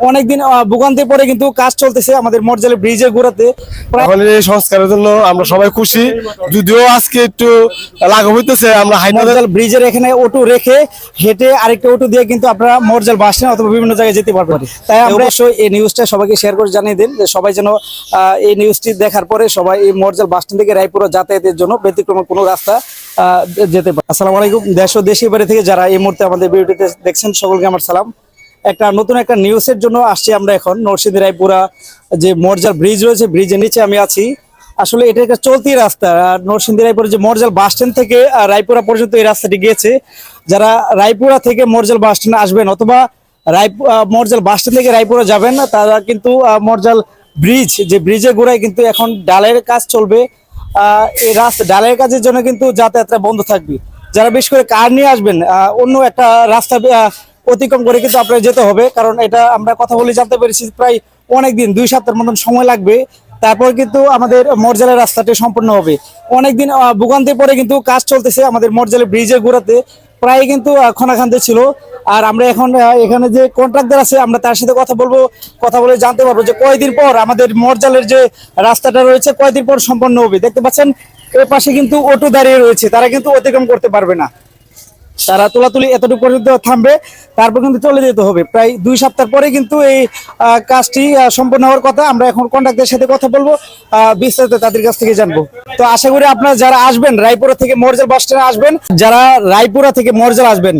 অনেকদিন আহ, ভোগান্তির পরে কিন্তু কাজ চলতেছে আমাদের মরজালে ব্রিজের গোড়াতে প্রায় এখন এই সংস্কারের জন্য আমরা সবাই খুশি। যদিও আজকে একটু লাঘব হইতেছে আমরা মরজাল ব্রিজের এখানে অটো রেখে হেঁটে আরেকটা অটো দিয়ে কিন্তু আপনারা মরজাল বাস স্ট্যান্ড অথবা বিভিন্ন জায়গায় যেতে পারবেন। তাই আমরা অবশ্যই এই নিউজটা সবাইকে শেয়ার করে জানিয়ে দিন যে সবাই যেন এই নিউজটি দেখার পরে সবাই এই মরজাল বাস স্ট্যান্ড থেকে রায়পুর যাতায়াতের জন্য ব্যতিক্রমে কোনো রাস্তা আহ, যেতে পারে। আসসালামু আলাইকুম। দেশ ও দেশের বাড়ি থেকে যারা এই মুহূর্তে আমাদের ভিডিওটিতে দেখছেন সকলকে আমার সালাম। একটা নতুন একটা নিউজের জন্য আসছি আমরা এখন। নরসিংদী রায়পুরা যে মরজাল ব্রিজ রয়েছে ব্রিজের নিচে আমি আছি। আসলে এটা একটা চলতি রাস্তা। নরসিংদী রায়পুর যে মরজাল বাস স্ট্যান্ড থেকে রায়পুরা পর্যন্ত এই রাস্তাটি গিয়েছে। যারা রায়পুরা থেকে মরজাল বাস স্ট্যান্ড আসবেন অথবা রায়পুর মরজাল বাস স্ট্যান্ড থেকে রায়পুরা যাবেন না তারা কিন্তু মরজাল ব্রিজ যে ব্রিজের গোড়ায় কিন্তু এখন ডালের কাজ চলবে। এই রাস্তা, ডালের কাজের জন্য কিন্তু যাতায়াতটা বন্ধ থাকবে। যারা বেশ করে কার নিয়ে আসবেন অন্য একটা রাস্তা অতিক্রম করে কিন্তু আপনার যেতে হবে, কারণ এটা আমরা কথা বলে জানতে পেরেছি প্রায় অনেক দিন দুই সপ্তাহের মতন সময় লাগবে। তারপর কিন্তু আমাদের মরজালের রাস্তাটি সম্পূর্ণ হবে। অনেকদিন ভোগান্তির পরে কিন্তু কাজ চলতেছে আমাদের মরজালের ব্রিজের গোড়াতে প্রায় কিন্তু খনাখান্তে ছিল। আর আমরা এখন এখানে যে কন্ট্রাক্টর আছে, আমরা তার সাথে কথা বলব, কথা বলে জানতে পারব যে কয়দিন পর আমাদের মরজালের যে রাস্তাটা রয়েছে, কয়দিন পর সম্পন্ন হবে। দেখতে পাচ্ছেন এর পাশে কিন্তু অটো দাঁড়িয়ে রয়েছে, তারা কিন্তু অতিক্রম করতে পারবে না। তারা তোলাতুলি এতটুকু পর্যন্ত থামবে, তারপর কিন্তু চলে যেতে হবে। প্রায় দুই সপ্তাহ পরে কিন্তু এই কাজটি সম্পন্ন হওয়ার কথা আমরা এখন কন্ট্রাক্টের সাথে কথা বলব বিস্তারিত তাদের কাছ থেকে জানব। তো আশা করি আপনারা যারা আসবেন, রায়পুরা থেকে মরজাল বাস স্ট্যান্ডে আসবেন, যারা রায়পুরা থেকে মরজাল আসবেন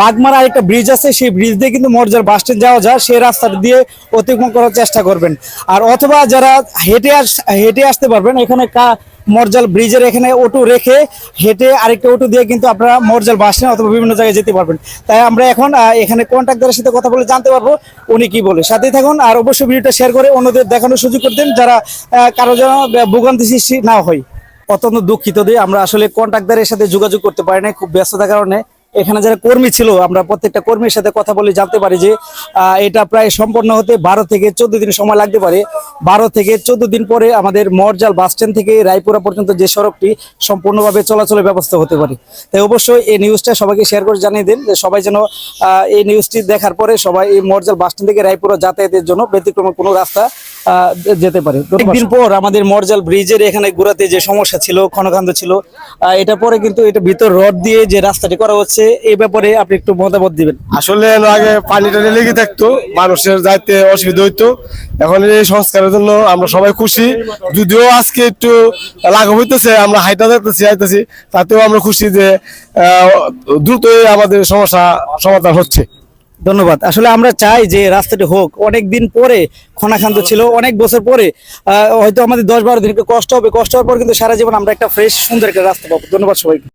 বাগমারা একটা ব্রিজ আছে, সেই ব্রিজ দিয়ে কিন্তু মরজাল বাস স্ট্যান্ড যাওয়া যায়, সেই রাস্তাটা দিয়ে অতিক্রম করার চেষ্টা করবেন। আর অথবা যারা হেঁটে আস, হেঁটে আসতে পারবেন, এখানে মরজাল ব্রিজের এখানে অটো রেখে হেঁটে আরেকটা অটো দিয়ে কিন্তু আপনারা মরজাল বাস স্ট্যান্ড অথবা বিভিন্ন জায়গায় যেতে পারবেন। তাই আমরা এখন এখানে কন্ট্রাক্টারের সাথে কথা বলে জানতে পারব উনি কি বলে। সাথেই থাকুন আর অবশ্যই ভিডিওটা শেয়ার করে অন্যদের দেখানোর সুযোগ করে দেন যারা কারও যেন ভোগান্তি সৃষ্টি না হয়। অত্যন্ত দুঃখিত দিয়ে আমরা আসলে কন্ট্রাক্টারের সাথে যোগাযোগ করতে পারি না খুব ব্যস্ততার কারণে। এখানে যারা কর্মী ছিল, আমরা প্রত্যেকটা কর্মীর সাথে কথা বলে জানতে পারি যে এটা প্রায় সম্পন্ন হতে বারো থেকে চোদ্দ দিন সময় লাগতে পারে। বারো থেকে চোদ্দ দিন পরে আমাদের মরজাল বাস স্ট্যান্ড থেকে রায়পুরা পর্যন্ত যে সড়কটি সম্পূর্ণভাবে চলাচলের ব্যবস্থা হতে পারে। তাই অবশ্যই এই নিউজটা সবাইকে শেয়ার করে জানিয়ে দিন যে, সবাই যেন এই নিউজটি দেখার পরে সবাই এই মরজাল বাস স্ট্যান্ড থেকে রায়পুরা যাতায়াতের জন্য ব্যতিক্রমে কোনো রাস্তা যেতে পারে। একদিন পর আমাদের মরজাল ব্রিজের এখানে ঘোরাতে যে সমস্যা ছিল ক্ষণকান্ত ছিল এটা পরে কিন্তু এটা ভিতর রড দিয়ে যে রাস্তাটি করা হচ্ছে এই ব্যাপারে আপনি একটু মতামত দিবেন। আসলে আগে পানি টানি লেগে থাকতো মানুষের যাইতে অসুবিধা হইতো। এখন এই সংস্কারের জন্য আমরা সবাই খুশি। যদিও আজকে একটু লাঘব হইতেছে আমরা হাইটা যাইতেছি আইতেছি তাতেও আমরা খুশি যে আহ, দ্রুতই আমাদের সমস্যা সমাধান হচ্ছে। ধন্যবাদ। আসলে আমরা চাই যে রাস্তাটি হোক। অনেক দিন পরে খনাখান্ত ছিল, অনেক বছর পরে হয়তো আমাদের দশ বারো দিন কষ্ট হবে। কষ্ট হওয়ার পর কিন্তু সারা জীবন আমরা একটা ফ্রেশ সুন্দর একটা রাস্তা পাবো। ধন্যবাদ সবাইকে।